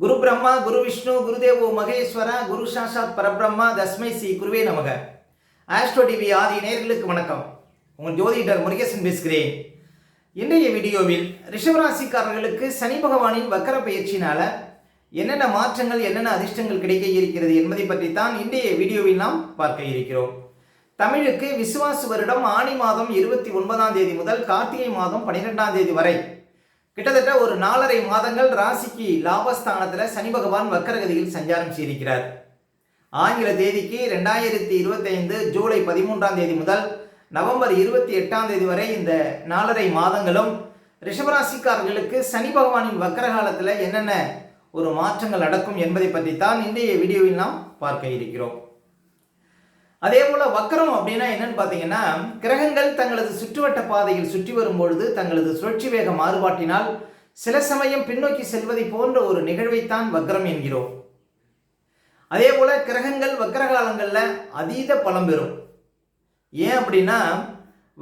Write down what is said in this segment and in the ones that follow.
குரு பிரம்மா குரு விஷ்ணு குருதேவோ மகேஸ்வர குரு சாஷாத் பரபிரம்மா தஸ்மை ஸ்ரீ குருவே நமக. ஆஸ்ட்ரோ டிவி ஆதி நேர்களுக்கு வணக்கம். உங்கள் ஜோதிடர் முருகேசன் பேசுகிறேன். இன்றைய வீடியோவில் ரிஷபராசிக்காரர்களுக்கு சனி பகவானின் வக்கர பயிற்சினால என்னென்ன மாற்றங்கள் என்னென்ன அதிர்ஷ்டங்கள் கிடைக்க இருக்கிறது என்பதை பற்றி தான் இன்றைய வீடியோவில் நாம் பார்க்க இருக்கிறோம். தமிழுக்கு விசுவாசு வருடம் ஆணி மாதம் இருபத்தி ஒன்பதாம் தேதி முதல் கார்த்திகை மாதம் பனிரெண்டாம் தேதி வரை. கிட்டத்தட்ட ஒரு நாலரை மாதங்கள் ராசிக்கு லாபஸ்தானத்தில் சனி பகவான் வக்கரகதியில் சஞ்சாரம் செய்திருக்கிறார். ஆங்கில தேதிக்கு ரெண்டாயிரத்தி இருபத்தைந்து ஜூலை பதிமூன்றாம் தேதி முதல் நவம்பர் இருபத்தி எட்டாம் தேதி வரை இந்த நாலரை மாதங்களும் ரிஷபராசிக்காரர்களுக்கு சனி பகவானின் வக்கரகாலத்தில் என்னென்ன ஒரு மாற்றங்கள் நடக்கும் என்பதை பற்றி தான் இன்றைய வீடியோவில் நாம் பார்க்க இருக்கிறோம். அதே போல வக்கரம் அப்படின்னா என்னன்னு பார்த்தீங்கன்னா கிரகங்கள் தங்களது சுற்றுவட்ட பாதையில் சுற்றி வரும் பொழுது தங்களது சுழற்சி வேக மாறுபாட்டினால் சில சமயம் பின்னோக்கி செல்வதை போன்ற ஒரு நிகழ்வைத்தான் வக்கரம் என்கிறோம். அதே போல கிரகங்கள் வக்கரகாலங்களில் அதீத பலம் பெறும். ஏன் அப்படின்னா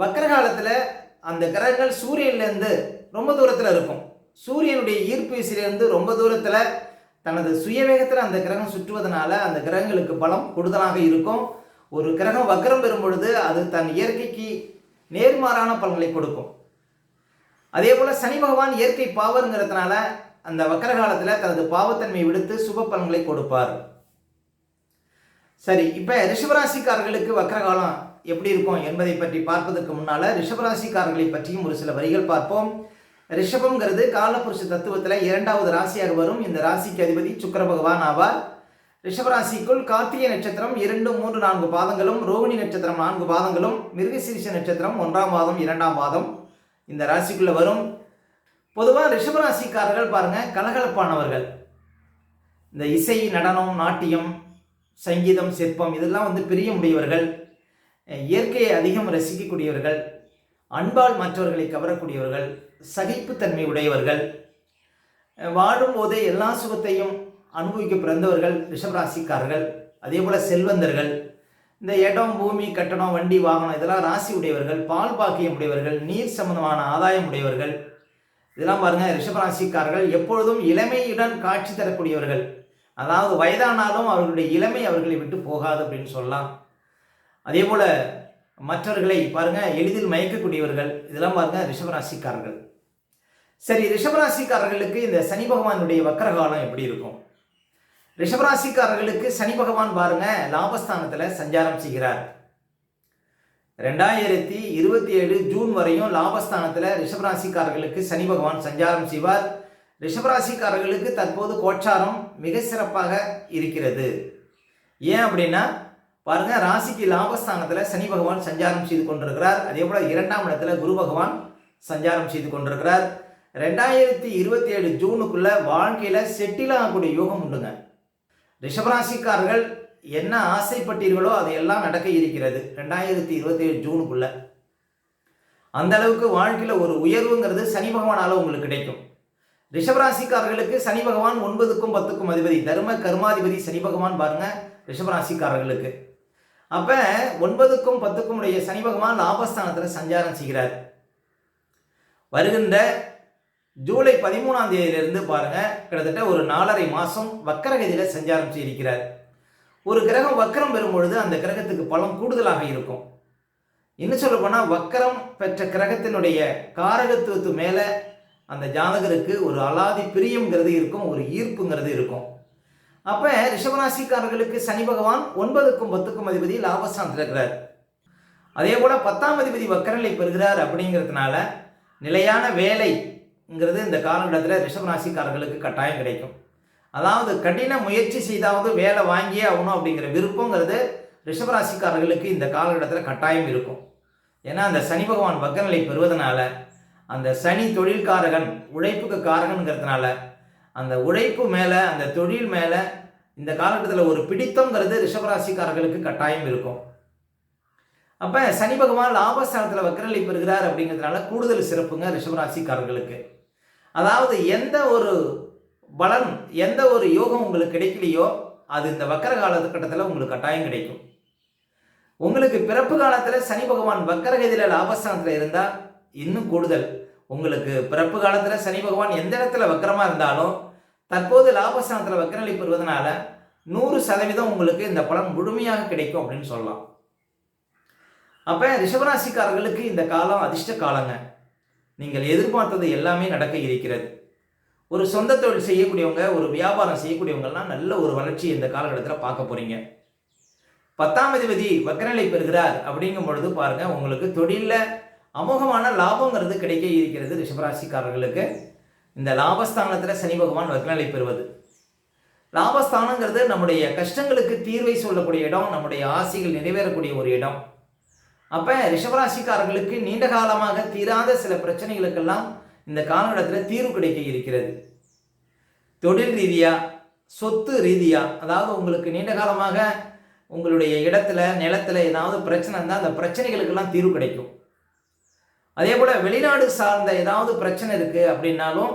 வக்கரகாலத்தில் அந்த கிரகங்கள் சூரியன்லேருந்து ரொம்ப தூரத்தில் இருக்கும். சூரியனுடைய ஈர்ப்பு விசையிலிருந்து ரொம்ப தூரத்தில் தனது சுயவேகத்தில் அந்த கிரகம் சுற்றுவதனால அந்த கிரகங்களுக்கு பலம் கூடுதலாக இருக்கும். ஒரு கிரகம் வக்ரம் பெறும் பொழுது அது தன் இயற்கைக்கு நேர்மாறான பலன்களை கொடுக்கும். அதே போல் சனி பகவான் இயற்கை பாவருங்கிறதுனால அந்த வக்கர காலத்தில் தனது பாவத்தன்மையை விடுத்து சுப பலன்களை கொடுப்பார். சரி இப்போ ரிஷபராசிக்காரர்களுக்கு வக்கர காலம் எப்படி இருக்கும் என்பதை பற்றி பார்ப்பதற்கு முன்னால் ரிஷபராசிக்காரர்களை பற்றியும் ஒரு சில வரிகள் பார்ப்போம். ரிஷபம்ங்கிறது காலபுருஷ தத்துவத்தில் இரண்டாவது ராசியாக வரும். இந்த ராசிக்கு அதிபதி சுக்கர பகவான் ஆவார். ரிஷபராசிக்குள் கார்த்திகை நட்சத்திரம் இரண்டு மூன்று நான்கு பாதங்களும் ரோகிணி நட்சத்திரம் நான்கு பாதங்களும் மிருகசீரிஷ நட்சத்திரம் ஒன்றாம் மாதம் இரண்டாம் மாதம் இந்த ராசிக்குள்ள வரும். பொதுவாக ரிஷபராசிக்காரர்கள் பாருங்க கலகலப்பானவர்கள். இந்த இசை நடனம் நாட்டியம் சங்கீதம் சிற்பம் இதெல்லாம் வந்து பிரியமுடையவர்கள் இயற்கையை அதிகம் ரசிக்கக்கூடியவர்கள். அன்பால் மற்றவர்களை கவரக்கூடியவர்கள். சகிப்புத்தன்மை உடையவர்கள். வாழும் போதே எல்லா சுகத்தையும் அனுபவிக்க பிறந்தவர்கள் ரிஷபராசிக்காரர்கள் அதே போல் செல்வந்தர்கள் இந்த இடம் பூமி கட்டணம் வண்டி வாகனம் இதெல்லாம் ராசி உடையவர்கள் பால் பாக்கியம் உடையவர்கள் நீர் சம்பந்தமான ஆதாயம் உடையவர்கள் இதெல்லாம் பாருங்கள் ரிஷபராசிக்காரர்கள் எப்பொழுதும் இளமையுடன் காட்சி தரக்கூடியவர்கள். அதாவது வயதானாலும் அவர்களுடைய இளமை அவர்களை விட்டு போகாது அப்படின்னு சொல்லலாம். அதே போல் மற்றவர்களை பாருங்கள் எளிதில் மயக்கக்கூடியவர்கள் இதெல்லாம் பாருங்கள் ரிஷபராசிக்காரர்கள். சரி ரிஷபராசிக்காரர்களுக்கு இந்த சனி பகவானுடைய வக்கரகாலம் எப்படி இருக்கும்? ரிஷபராசிக்காரர்களுக்கு சனி பகவான் பாருங்க லாபஸ்தானத்தில் சஞ்சாரம் செய்கிறார். ரெண்டாயிரத்தி இருபத்தி ஏழு ஜூன் வரையும் லாபஸ்தானத்தில் ரிஷபராசிக்காரர்களுக்கு சனி பகவான் சஞ்சாரம் செய்வார். ரிஷபராசிக்காரர்களுக்கு தற்போது கோச்சாரம் மிக சிறப்பாக இருக்கிறது. ஏன் அப்படின்னா பாருங்க ராசிக்கு லாபஸ்தானத்தில் சனி பகவான் சஞ்சாரம் செய்து கொண்டிருக்கிறார். அதே போல் இரண்டாம் இடத்துல குரு பகவான் சஞ்சாரம் செய்து கொண்டிருக்கிறார். ரெண்டாயிரத்தி இருபத்தி ஏழு ஜூனுக்குள்ள வாழ்க்கையில் செட்டில் ஆகக்கூடிய யோகம் உண்டுங்க. ரிஷபராசிக்காரர்கள் என்ன ஆசைப்பட்டீர்களோ அதையெல்லாம் நடக்க இருக்கிறது. ரெண்டாயிரத்தி இருபத்தி ஏழு ஜூனுக்குள்ள. அந்த அளவுக்கு வாழ்க்கையில் ஒரு உயர்வுங்கிறது சனி பகவானால் உங்களுக்கு கிடைக்கும். ரிஷபராசிக்காரர்களுக்கு சனி பகவான் ஒன்பதுக்கும் பத்துக்கும் அதிபதி தர்ம கர்மாதிபதி சனி பகவான் பாருங்க ரிஷபராசிக்காரர்களுக்கு. அப்ப ஒன்பதுக்கும் பத்துக்கும் உடைய சனி பகவான் லாபஸ்தானத்தில் சஞ்சாரம் செய்கிறார். வருகின்ற ஜூலை பதிமூணாம் தேதியிலிருந்து பாருங்க கிட்டத்தட்ட ஒரு நாலரை மாதம் வக்கரகதியில் சஞ்சாரம் செய்திருக்கிறார் ஒரு கிரகம் வக்கரம் பெறும் பொழுது அந்த கிரகத்துக்கு பலம் கூடுதலாக இருக்கும். என்ன சொல்ல போனால் வக்கரம் பெற்ற கிரகத்தினுடைய காரகத்துவத்து மேலே அந்த ஜாதகருக்கு ஒரு அலாதி பிரியங்கிறது இருக்கும் ஒரு ஈர்ப்புங்கிறது இருக்கும். அப்போ ரிஷபராசிக்காரர்களுக்கு சனி பகவான் ஒன்பதுக்கும் பத்துக்கும் அதிபதி லாபஸ்தான் இருக்கிறார். அதே போல் பத்தாம் அதிபதி வக்கரநிலை பெறுகிறார் அப்படிங்கிறதுனால நிலையான வேலை ங்கிறது இந்த காலகட்டத்தில் ரிஷபராசிக்காரர்களுக்கு கட்டாயம் கிடைக்கும். அதாவது கடின முயற்சி செய்தாவது வேலை வாங்கியே ஆகணும் அப்படிங்கிற விருப்பங்கிறது ரிஷபராசிக்காரர்களுக்கு இந்த காலகட்டத்தில் கட்டாயம் இருக்கும். ஏன்னா அந்த சனி பகவான் வக்கரநிலை பெறுவதனால அந்த சனி தொழில்காரகன் உழைப்புக்கு காரகனுங்கிறதுனால அந்த உழைப்பு மேலே அந்த தொழில் மேலே இந்த காலகட்டத்தில் ஒரு பிடித்தங்கிறது ரிஷபராசிக்காரர்களுக்கு கட்டாயம் இருக்கும். அப்போ சனி பகவான் லாபஸ்தானத்தில் வக்கரநிலை பெறுகிறார் அப்படிங்கிறதுனால கூடுதல் சிறப்புங்க ரிஷபராசிக்காரர்களுக்கு. அதாவது எந்த ஒரு பலன் எந்த ஒரு யோகம் உங்களுக்கு கிடைக்கலையோ அது இந்த வக்கர காலகட்டத்தில் உங்களுக்கு கட்டாயம் கிடைக்கும். உங்களுக்கு பிறப்பு காலத்தில் சனி பகவான் வக்கரகதியில் லாபஸ்தானத்தில் இருந்தால் இன்னும் கூடுதல். உங்களுக்கு பிறப்பு காலத்தில் சனி பகவான் எந்த இடத்துல வக்கரமாக இருந்தாலும் தற்போது லாபஸ்தானத்தில் வக்கரளிப்பு பெறுவதனால நூறு சதவீதம் உங்களுக்கு இந்த பலன் முழுமையாக கிடைக்கும் அப்படின்னு சொல்லலாம். அப்போ ரிஷபராசிக்காரர்களுக்கு இந்த காலம் அதிர்ஷ்ட காலங்க. நீங்கள் எதிர்பார்த்தது எல்லாமே நடக்க இருக்கிறது. ஒரு சொந்த தொழில் செய்யக்கூடியவங்க ஒரு வியாபாரம் செய்யக்கூடியவங்கலாம் நல்ல ஒரு வளர்ச்சி இந்த காலகட்டத்தில் பார்க்க போறீங்க. பத்தாம் அதிபதி வக்கநிலை பெறுகிறார் அப்படிங்கும் பொழுது பாருங்க உங்களுக்கு தொழிலில் அமோகமான லாபங்கிறது கிடைக்க இருக்கிறது ரிஷபராசிக்காரர்களுக்கு. இந்த லாபஸ்தானத்தில் சனி பகவான் வக்கநிலை பெறுவது. லாபஸ்தானங்கிறது நம்முடைய கஷ்டங்களுக்கு தீர்வை சொல்லக்கூடிய இடம் நம்முடைய ஆசைகள் நிறைவேறக்கூடிய ஒரு இடம். அப்போ ரிஷபராசிக்காரர்களுக்கு நீண்ட காலமாக தீராத சில பிரச்சனைகளுக்கெல்லாம் இந்த காலகட்டத்தில் தீர்வு கிடைக்க இருக்கிறது. தொழில் ரீதியாக சொத்து ரீதியாக அதாவது உங்களுக்கு நீண்ட காலமாக உங்களுடைய இடத்துல நிலத்தில் ஏதாவது பிரச்சனை இருந்தால் அந்த பிரச்சனைகளுக்கெல்லாம் தீர்வு கிடைக்கும். அதே போல் வெளிநாடு சார்ந்த ஏதாவது பிரச்சனை இருக்குது அப்படின்னாலும்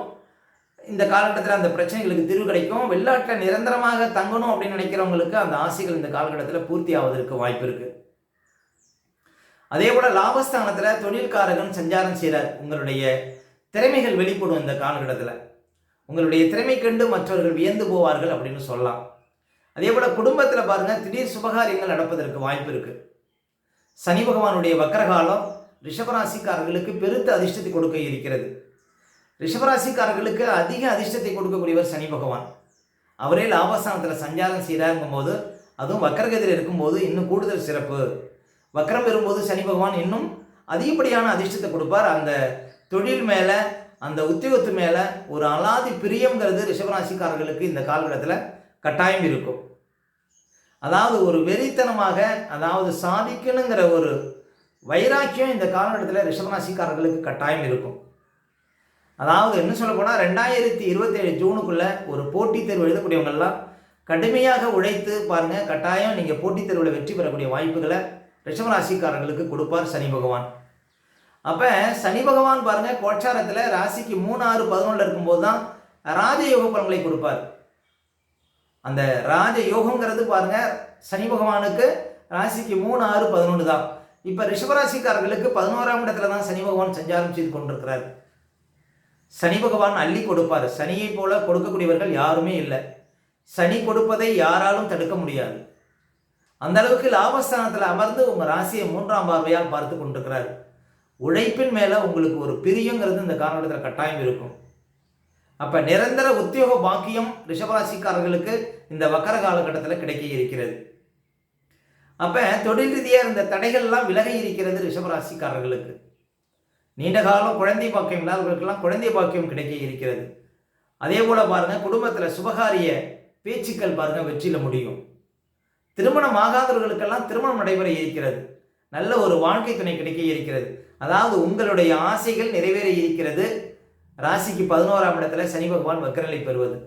இந்த காலகட்டத்தில் அந்த பிரச்சனைகளுக்கு தீர்வு கிடைக்கும். வெளிநாட்டில் நிரந்தரமாக தங்கணும் அப்படின்னு நினைக்கிறவங்களுக்கு அந்த ஆசைகள் இந்த காலகட்டத்தில் பூர்த்தி ஆவதற்கு வாய்ப்பு இருக்குது அதே போல் லாபஸ்தானத்தில் தொழில்காரகன் சஞ்சாரம் செய்கிறார் உங்களுடைய திறமைகள் வெளிப்படும் இந்த காலகட்டத்தில். உங்களுடைய திறமை கண்டு மற்றவர்கள் வியந்து போவார்கள் அப்படின்னு சொல்லலாம். அதே போல் குடும்பத்தில் பாருங்கள் திடீர் சுபகாரியங்கள் நடப்பதற்கு வாய்ப்பு இருக்குது சனி பகவானுடைய வக்கரகாலம் ரிஷபராசிக்காரர்களுக்கு பெருத்த அதிர்ஷ்டத்தை கொடுக்க இருக்கிறது. ரிஷபராசிக்காரர்களுக்கு அதிக அதிர்ஷ்டத்தை கொடுக்கக்கூடியவர் சனி பகவான். அவரே லாபஸ்தானத்தில் சஞ்சாரம் செய்கிறாருங்கும் போது அதுவும் வக்கரகதியில் இருக்கும்போது இன்னும் கூடுதல் சிறப்பு. வக்கரம் பெறும்போது சனி பகவான் இன்னும் அதிகப்படியான அதிர்ஷ்டத்தை கொடுப்பார். அந்த தொழில் மேலே அந்த உத்தியோகத்து மேலே ஒரு அலாதி பிரியங்கிறது ரிஷபராசிக்காரர்களுக்கு இந்த காலகட்டத்தில் கட்டாயம் இருக்கும். அதாவது ஒரு வெறித்தனமாக அதாவது சாதிக்கணுங்கிற ஒரு வைராக்கியம் இந்த காலகட்டத்தில் ரிஷபராசிக்காரர்களுக்கு கட்டாயம் இருக்கும். அதாவது என்ன சொல்ல போனால் ரெண்டாயிரத்தி இருபத்தேழு ஜூனுக்குள்ளே ஒரு போட்டித் தேர்வு எழுதக்கூடியவங்கள்லாம் கடுமையாக உழைத்து பாருங்கள் கட்டாயம் நீங்கள் போட்டித் தேர்வில் வெற்றி பெறக்கூடிய வாய்ப்புகளை ரிஷபராசிக்காரர்களுக்கு கொடுப்பார் சனி பகவான். அப்போ சனி பகவான் பாருங்கள் கோச்சாரத்தில் ராசிக்கு மூணு ஆறு பதினொன்றில் இருக்கும்போது தான் ராஜயோக பலன்களை கொடுப்பார். அந்த ராஜ யோகங்கிறது பாருங்கள் சனி பகவானுக்கு ராசிக்கு மூணு ஆறு பதினொன்று தான். இப்போ ரிஷபராசிக்காரர்களுக்கு பதினோராம் இடத்துல தான் சனி பகவான் சஞ்சாரம் செய்து கொண்டிருக்கிறார். சனி பகவான் அள்ளி கொடுப்பார். சனியை போல கொடுக்கக்கூடியவர்கள் யாருமே இல்லை. சனி கொடுப்பதை யாராலும் தடுக்க முடியாது. அந்த அளவுக்கு லாபஸ்தானத்தில் அமர்ந்து உங்கள் ராசியை மூன்றாம் பார்வையால் பார்த்து கொண்டிருக்கிறார். உழைப்பின் மேலே உங்களுக்கு ஒரு பிரியங்கிறது இந்த காலகட்டத்தில் கட்டாயம் இருக்கும். அப்போ நிரந்தர உத்தியோக பாக்கியம் ரிஷபராசிக்காரர்களுக்கு இந்த வக்கர காலகட்டத்தில் கிடைக்க இருக்கிறது. அப்போ தொழில் ரீதியாக இருந்த தடைகள்லாம் விலகி இருக்கிறது ரிஷபராசிக்காரர்களுக்கு. நீண்ட காலம் குழந்தை பாக்கியம் இல்லாதவர்களுக்கெல்லாம் குழந்தை பாக்கியம் கிடைக்க இருக்கிறது. அதே போல் பாருங்கள் குடும்பத்தில் சுபகாரிய பேச்சுக்கள் பாருங்கள் வெற்றியில் முடியும். திருமணம் ஆகாதவர்களுக்கெல்லாம் திருமணம் நடைபெற இருக்கிறது. நல்ல ஒரு வாழ்க்கை துணை கிடைக்க இருக்கிறது. அதாவது உங்களுடைய ஆசைகள் நிறைவேற இருக்கிறது. ராசிக்கு பதினோராம் இடத்துல சனி பகவான் வக்கரநிலை பெறுவது.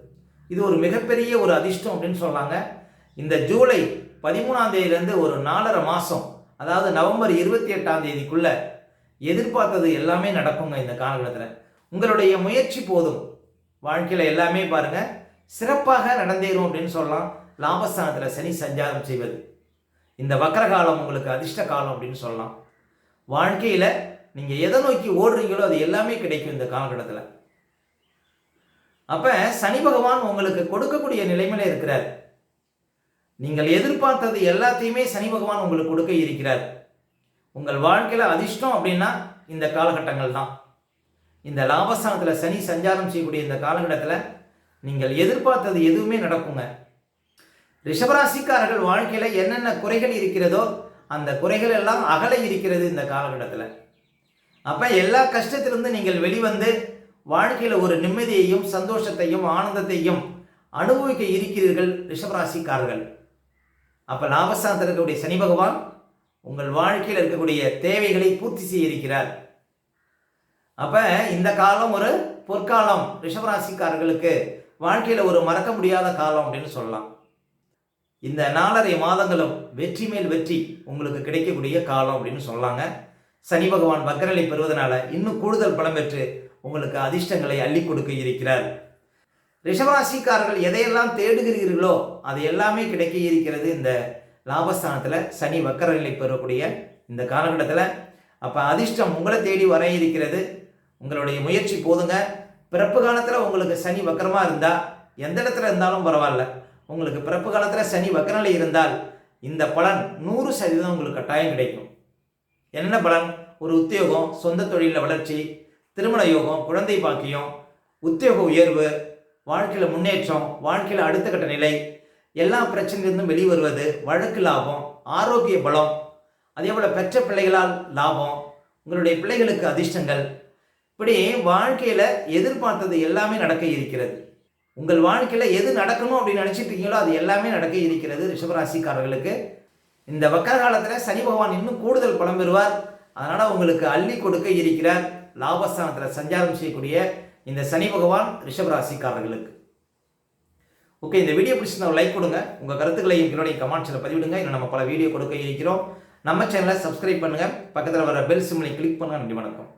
இது ஒரு மிகப்பெரிய ஒரு அதிர்ஷ்டம் அப்படின்னு சொன்னாங்க இந்த ஜூலை பதிமூணாம் தேதியிலேருந்து ஒரு நாலரை மாதம் அதாவது நவம்பர் இருபத்தி எட்டாம் தேதிக்குள்ள எதிர்பார்த்தது எல்லாமே நடக்குங்க இந்த காலகட்டத்தில். உங்களுடைய முயற்சி போதும். வாழ்க்கையில் எல்லாமே பாருங்க. சிறப்பாக நடந்தேறும் அப்படின்னு சொல்லலாம். லாபஸ்தானத்தில் சனி சஞ்சாரம் செய்வது. இந்த வக்கர காலம் உங்களுக்கு அதிர்ஷ்ட காலம் அப்படின்னு சொல்லலாம். வாழ்க்கையில் நீங்கள் எதை நோக்கி ஓடுறீங்களோ அது எல்லாமே கிடைக்கும் இந்த காலகட்டத்தில். அப்போ சனி பகவான் உங்களுக்கு கொடுக்கக்கூடிய நிலைமையில இருக்கிறார். நீங்கள் எதிர்பார்த்தது எல்லாத்தையுமே சனி பகவான் உங்களுக்கு கொடுக்க இருக்கிறார். உங்கள் வாழ்க்கையில் அதிர்ஷ்டம் அப்படின்னா இந்த காலகட்டங்கள் தான். இந்த லாபஸ்தானத்தில் சனி சஞ்சாரம் செய்யக்கூடிய இந்த காலகட்டத்தில் நீங்கள் எதிர்பார்த்தது எதுவுமே நடக்குங்க. ரிஷபராசிக்காரர்கள் வாழ்க்கையில் என்னென்ன குறைகள் இருக்கிறதோ அந்த குறைகள் எல்லாம் அகல இருக்கிறது இந்த காலகட்டத்தில். அப்போ எல்லா கஷ்டத்திலிருந்து நீங்கள் வெளிவந்து வாழ்க்கையில் ஒரு நிம்மதியையும் சந்தோஷத்தையும் ஆனந்தத்தையும் அனுபவிக்க இருக்கிறீர்கள் ரிஷபராசிக்காரர்கள். அப்போ லாபஸ்தானத்தில் இருக்கக்கூடிய சனி பகவான் உங்கள் வாழ்க்கையில் இருக்கக்கூடிய தேவைகளை பூர்த்தி செய்ய இருக்கிறார். அப்போ இந்த காலம் ஒரு பொற்காலம் ரிஷபராசிக்காரர்களுக்கு வாழ்க்கையில் ஒரு மறக்க முடியாத காலம் அப்படின்னு சொல்லலாம். இந்த நாலரை மாதங்களும் வெற்றி மேல் வெற்றி உங்களுக்கு கிடைக்கக்கூடிய காலம் அப்படின்னு சொல்லாங்க. சனி பகவான் வக்கரலை பெறுவதனால இன்னும் கூடுதல் பலம் பெற்று உங்களுக்கு அதிர்ஷ்டங்களை அள்ளி கொடுக்க இருக்கிறார். ரிஷபராசிக்காரர்கள் எதையெல்லாம் தேடுகிறீர்களோ அது எல்லாமே கிடைக்க இருக்கிறது இந்த லாபஸ்தானத்தில் சனி வக்கரநிலை பெறக்கூடிய இந்த காலகட்டத்தில். அப்போ அதிர்ஷ்டம் உங்களை தேடி வர இருக்கிறது. உங்களுடைய முயற்சி போதுங்க. பிறப்பு காலத்தில் உங்களுக்கு சனி வக்கரமாக இருந்தால் எந்த இடத்துல இருந்தாலும் பரவாயில்ல. உங்களுக்கு பிறப்பு காலத்தில் சனி வக்கநிலை இருந்தால் இந்த பலன் நூறு சதவீதம் உங்களுக்கு கட்டாயம் கிடைக்கும். என்ன பலன்? ஒரு உத்தியோகம் சொந்த தொழிலில் வளர்ச்சி திருமண யோகம் குழந்தை பாக்கியம் உத்தியோக உயர்வு வாழ்க்கையில் முன்னேற்றம் வாழ்க்கையில் அடுத்த கட்ட நிலை எல்லா பிரச்சனையிலிருந்தும் வெளிவருவது வழக்கு லாபம் ஆரோக்கிய பலம் அதே போல் பெற்ற பிள்ளைகளால் லாபம் உங்களுடைய பிள்ளைகளுக்கு அதிர்ஷ்டங்கள். இப்படி வாழ்க்கையில் எதிர்பார்த்தது எல்லாமே நடக்க இருக்கிறது. உங்கள் வாழ்க்கையில் எது நடக்கணும் அப்படின்னு நினச்சிட்டு இருக்கீங்களோ அது எல்லாமே நடக்க இருக்கிறது ரிஷபராசிக்காரர்களுக்கு. இந்த வக்கர காலத்தில் சனி பகவான் இன்னும் கூடுதல் பலம் பெறுவார். அதனால் உங்களுக்கு அள்ளி கொடுக்க இருக்கிறார் லாபஸ்தானத்தில் சஞ்சாரம் செய்யக்கூடிய இந்த சனி பகவான் ரிஷபராசிக்காரர்களுக்கு. ஓகே இந்த வீடியோ பிடிச்சிருந்தா ஒரு லைக் கொடுங்க. உங்கள் கருத்துக்களையும் என்னுடைய கமெண்ட்ஸில் பதிவிடுங்க. இன்னும் நம்ம பல வீடியோ கொடுக்க இருக்கிறோம். நம்ம சேனலை சப்ஸ்கிரைப் பண்ணுங்கள் பக்கத்தில் வர பெல் சிம்லை கிளிக் பண்ணுங்க. நன்றி வணக்கம்.